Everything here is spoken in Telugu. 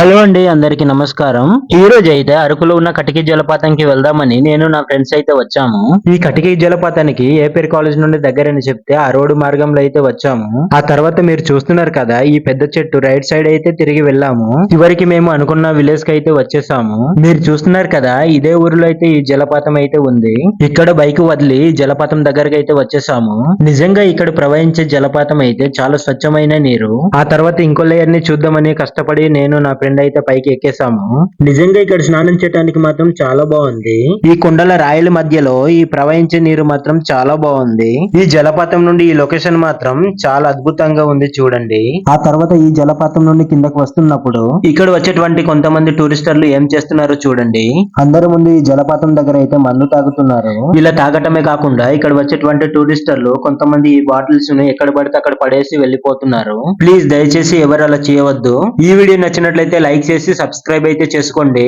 హలో అండి అందరికి నమస్కారం. ఈ రోజు అయితే అరకులో ఉన్న కటికి జలపాతానికి వెళ్దామని నేను నా ఫ్రెండ్స్ అయితే వచ్చాము. ఈ కటికి జలపాతానికి ఏపీర్ కాలేజ్ నుండి దగ్గరని చెప్తే ఆ రోడ్డు మార్గంలో అయితే వచ్చాము. ఆ తర్వాత మీరు చూస్తున్నారు కదా ఈ పెద్ద చెట్టు రైట్ సైడ్ అయితే తిరిగి వెళ్ళాము. చివరికి మేము అనుకున్న విలేజ్కి అయితే వచ్చేసాము. మీరు చూస్తున్నారు కదా ఇదే ఊరిలో అయితే ఈ జలపాతం అయితే ఉంది. ఇక్కడ బైక్ వదిలి జలపాతం దగ్గరకు అయితే వచ్చేసాము. నిజంగా ఇక్కడ ప్రవహించే జలపాతం అయితే చాలా స్వచ్ఛమైన నీరు. ఆ తర్వాత ఇంకో లేయర్ని చూద్దామని కష్టపడి నేను నా ఫ్రెండ్ అయితే పైకి ఎక్కేసాము. నిజంగా ఇక్కడ స్నానం చేయడానికి మాత్రం చాలా బాగుంది. ఈ కొండల రాయల మధ్యలో ఈ ప్రవహించే నీరు మాత్రం చాలా బాగుంది. ఈ జలపాతం నుండి ఈ లొకేషన్ మాత్రం చాలా అద్భుతంగా ఉంది చూడండి. ఆ తర్వాత ఈ జలపాతం నుండి కిందకు వస్తున్నప్పుడు ఇక్కడ వచ్చేటువంటి కొంతమంది టూరిస్టర్లు ఏం చేస్తున్నారో చూడండి. అందరి ముందు ఈ జలపాతం దగ్గర అయితే మందు తాగుతున్నారు. ఇలా తాగటమే కాకుండా ఇక్కడ వచ్చేటువంటి టూరిస్టర్లు కొంతమంది ఈ బాటిల్స్ను ఎక్కడ పడితే అక్కడ పడేసి వెళ్ళిపోతున్నారు. ప్లీజ్ దయచేసి ఎవరు అలా చేయవద్దు. ఈ వీడియో నచ్చినట్లయితే లైక్ చేసి సబ్స్క్రైబ్ అయితే చేసుకోండి.